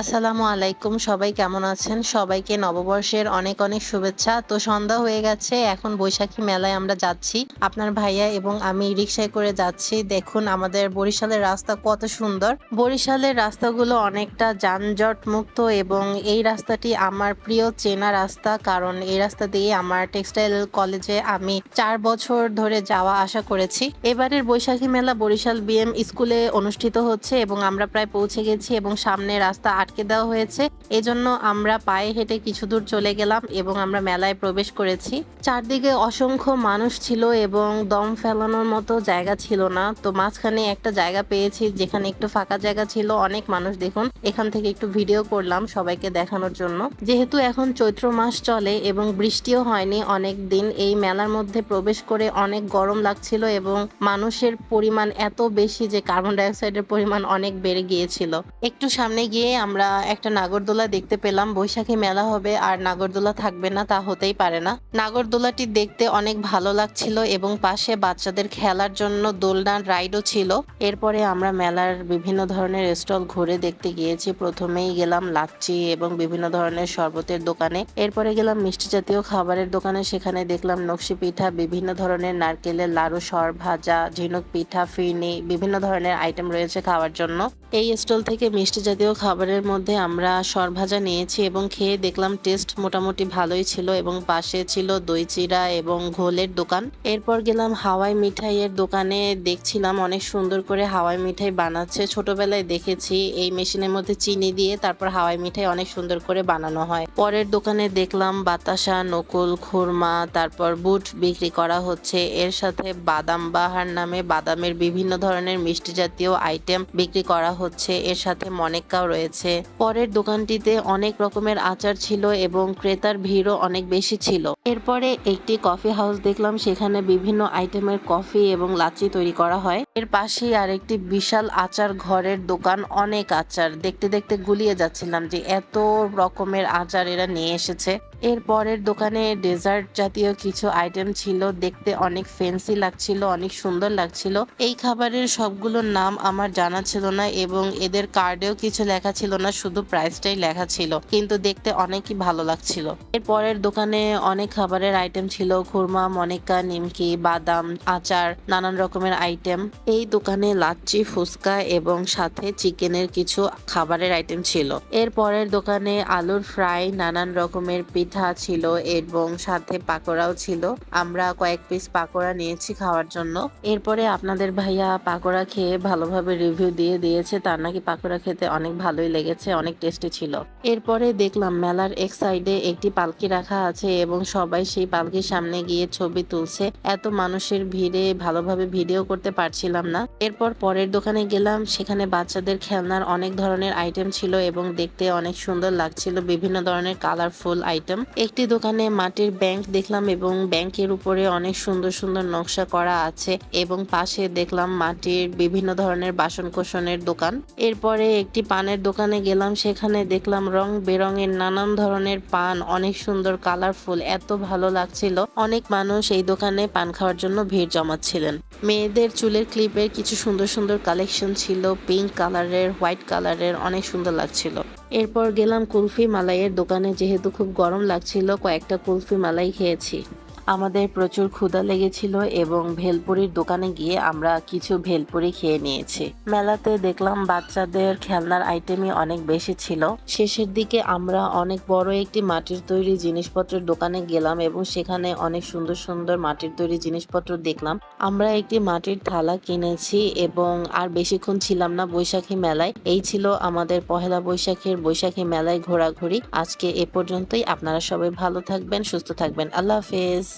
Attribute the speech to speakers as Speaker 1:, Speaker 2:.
Speaker 1: আসসালামু আলাইকুম, সবাই কেমন আছেন? সবাইকে নববর্ষের অনেক অনেক শুভেচ্ছা। তো সন্ধ্যা হয়ে গেছে, এখন বৈশাখী মেলায় আমরা যাচ্ছি। আপনার ভাইয়া এবং আমি রিক্সায় করে যাচ্ছি। দেখুন, আমাদের বরিশালের রাস্তা কত সুন্দর। বরিশালের রাস্তাগুলো অনেকটা যানজট মুক্ত এবং এই রাস্তাটি আমার প্রিয় চেনা রাস্তা। কারণ এই রাস্তা দিয়ে আমার টেক্সটাইল কলেজে আমি চার বছর ধরে যাওয়া আসা করেছি। এবারের বৈশাখী মেলা বরিশাল বিএম স্কুলে অনুষ্ঠিত হচ্ছে এবং আমরা প্রায় পৌঁছে গেছি এবং সামনে রাস্তা আটকে দেওয়া হয়েছে। এজন্য আমরা পায়ে হেঁটে কিছু দূর চলে গেলাম এবং আমরা মেলায় প্রবেশ করেছি। চারদিকে অসংখ্য মানুষ ছিল এবং দম ফেলানোর মতো জায়গা ছিল না। তো মাঝখানে একটা জায়গা পেয়েছি যেখানে একটু ফাঁকা জায়গা ছিল। অনেক মানুষ দেখুন, এখান থেকে একটু ভিডিও করলাম সবাইকে দেখানোর জন্য। যেহেতু এখন চৈত্র মাস চলে এবং বৃষ্টিও হয়নি, অনেক দিন এই মেলার মধ্যে প্রবেশ করে অনেক গরম লাগছিল এবং মানুষের পরিমাণ এত বেশি যে কার্বন ডাইঅক্সাইডের পরিমাণ অনেক বেড়ে গিয়েছিল। একটু সামনে গিয়ে আমরা একটা নাগরদোলা দেখতে পেলাম, বৈশাখী মেলা হবে আর নাগরদোলা থাকবে না, তা হতেই পারে না। নাগরদোলাটি দেখতে অনেক ভালো লাগছিল এবং পাশে বাচ্চাদের খেলার জন্য দোলনার রাইডও ছিল। এরপরে আমরা মেলার বিভিন্ন ধরনের স্টল ঘুরে দেখতে গিয়েছি। প্রথমেই গেলাম লাচ্ছি এবং বিভিন্ন ধরনের শরবতের দোকানে। এরপরে গেলাম মিষ্টি জাতীয় খাবারের দোকানে। সেখানে দেখলাম নকশি পিঠা, বিভিন্ন ধরনের নারকেলের লাড়ু, সর ভাজা, ঝিনুক পিঠা, ফিরনি, বিভিন্ন ধরনের আইটেম রয়েছে খাওয়ার জন্য। এই স্টল থেকে মিষ্টি জাতীয় খাবারের মধ্যে আমরা সরভাজা নিয়েছি এবং খেয়ে দেখলাম টেস্ট মোটামুটি ভালোই ছিল এবং পাশে ছিল দই চিরা এবং ঘোলের দোকান। এরপর গেলাম হাওয়াই মিঠাইয়ের দোকানে। দেখছিলাম অনেক সুন্দর করে হাওয়াই মিঠাই বানাচ্ছে। ছোটবেলায় দেখেছি এই মেশিনের মধ্যে চিনি দিয়ে তারপর হাওয়াই মিঠাই অনেক সুন্দর করে বানানো হয়। পরের দোকানে দেখলাম বাতাসা, নকুল, খুরমা, তারপর বুট বিক্রি করা হচ্ছে। এর সাথে বাদাম বাহার নামে বাদামের বিভিন্ন ধরনের মিষ্টি জাতীয় আইটেম বিক্রি করা হচ্ছে। এর সাথে মনেক্কাও রয়েছে। পরের দোকানটিতে অনেক রকমের আচার ছিল এবং ক্রেতার ভিড়ও অনেক বেশি ছিল। এরপরে একটি কফি হাউস দেখলাম, সেখানে বিভিন্ন আইটেমের কফি এবং লাচি তৈরি করা হয়। এর পাশেই আরেকটি বিশাল আচার ঘরের দোকান, অনেক আচার। দেখতে দেখতে গুলিয়ে যাচ্ছিলাম যে এত রকমের আচার এরা নিয়ে এসেছে। এর পরের দোকানে ডেজার্ট জাতীয় কিছু আইটেম ছিল। দেখতে অনেক ফেন্সি লাগছিল, অনেক সুন্দর লাগছিল। এই খাবারের সবগুলোর নাম আমার জানা ছিল না এবং এদের কার্ডেও কিছু লেখা ছিল না, শুধু প্রাইসটাই লেখা ছিল। কিন্তু দেখতে অনেকই ভালো লাগছিল। এর পরের দোকানে অনেক খাবারের আইটেম ছিল, খুরমা, মনিকা, নিমকি, বাদাম, আচার, নানান রকমের আইটেম এই দোকানে লাচ্চি, ফুচকা এবং সাথে চিকেনের কিছু খাবারের আইটেম ছিল। এর পরের দোকানে আলুর ফ্রাই নানান রকমের পিঠা ছিল এবং সাথে পাকোড়াও ছিল। আমরা কয়েক পিস পাকোড়া নিয়েছি খাওয়ার জন্য। এরপরে আপনাদের ভাইয়া পাকোড়া খেয়ে ভালোভাবে রিভিউ দিয়ে দিয়েছে। তার নাকি পাকোড়া খেতে অনেক ভালোই লেগেছে, অনেক টেস্টি ছিল। এরপরে দেখলাম মেলার এক সাইডে একটি পালকি রাখা আছে এবং সবাই সেই পালকির সামনে গিয়ে ছবি তুলছে। এত মানুষের ভিড়ে ভালোভাবে ভিডিও করতে পারছিলাম না। এরপর পরের দোকানে গেলাম, সেখানে বাচ্চাদের খেলনার অনেক ধরনের আইটেম ছিল এবং দেখতে অনেক সুন্দর লাগছিল। বিভিন্ন ধরনের কালারফুল আইটেম একটি দোকানে মাটির ব্যাংক দেখলাম এবং ব্যাংকের উপরে অনেক সুন্দর সুন্দর নকশা করা আছে এবং পাশে দেখলাম মাটির বিভিন্ন ধরনের বাসন কোসনের দোকান। এরপরে একটি পানের দোকানে গেলাম, সেখানে দেখলাম রং বেরঙের নানান ধরনের পান, অনেক সুন্দর কালারফুল, এত ভালো লাগছিল। অনেক মানুষ এই দোকানে পান খাওয়ার জন্য ভিড় জমাচ্ছিলেন। মেয়েদের চুলের ক্লিপের কিছু সুন্দর সুন্দর কালেকশন ছিল, পিঙ্ক কালারের, হোয়াইট কালারের, অনেক সুন্দর লাগছিল। এরপর গেলাম কুলফি মালাইয়ের দোকানে যেহেতু খুব গরম লাগছিল কয়েকটা কুলফি মালাই খেয়েছি। আমাদের প্রচুর ক্ষুধা লেগেছিল এবং ভেলপুরির দোকানে গিয়ে আমরা কিছু ভেলপুরি খেয়ে নিয়েছি। মেলাতে দেখলাম বাচ্চাদের খেলনার আইটেমই অনেক বেশি ছিল। শেষের দিকে আমরা অনেক বড় একটি মাটির তৈরি জিনিসপত্রের দোকানে গেলাম এবং সেখানে অনেক সুন্দর সুন্দর মাটির তৈরি জিনিসপত্র দেখলাম। আমরা একটি মাটির থালা কিনেছি এবং আর বেশিক্ষণ ছিলাম না বৈশাখী মেলায়। এই ছিল আমাদের পহেলা বৈশাখের বৈশাখী মেলায় ঘোরাঘুরি। আজকে এ পর্যন্তই। আপনারা সবাই ভালো থাকবেন, সুস্থ থাকবেন। আল্লাহ হাফেজ।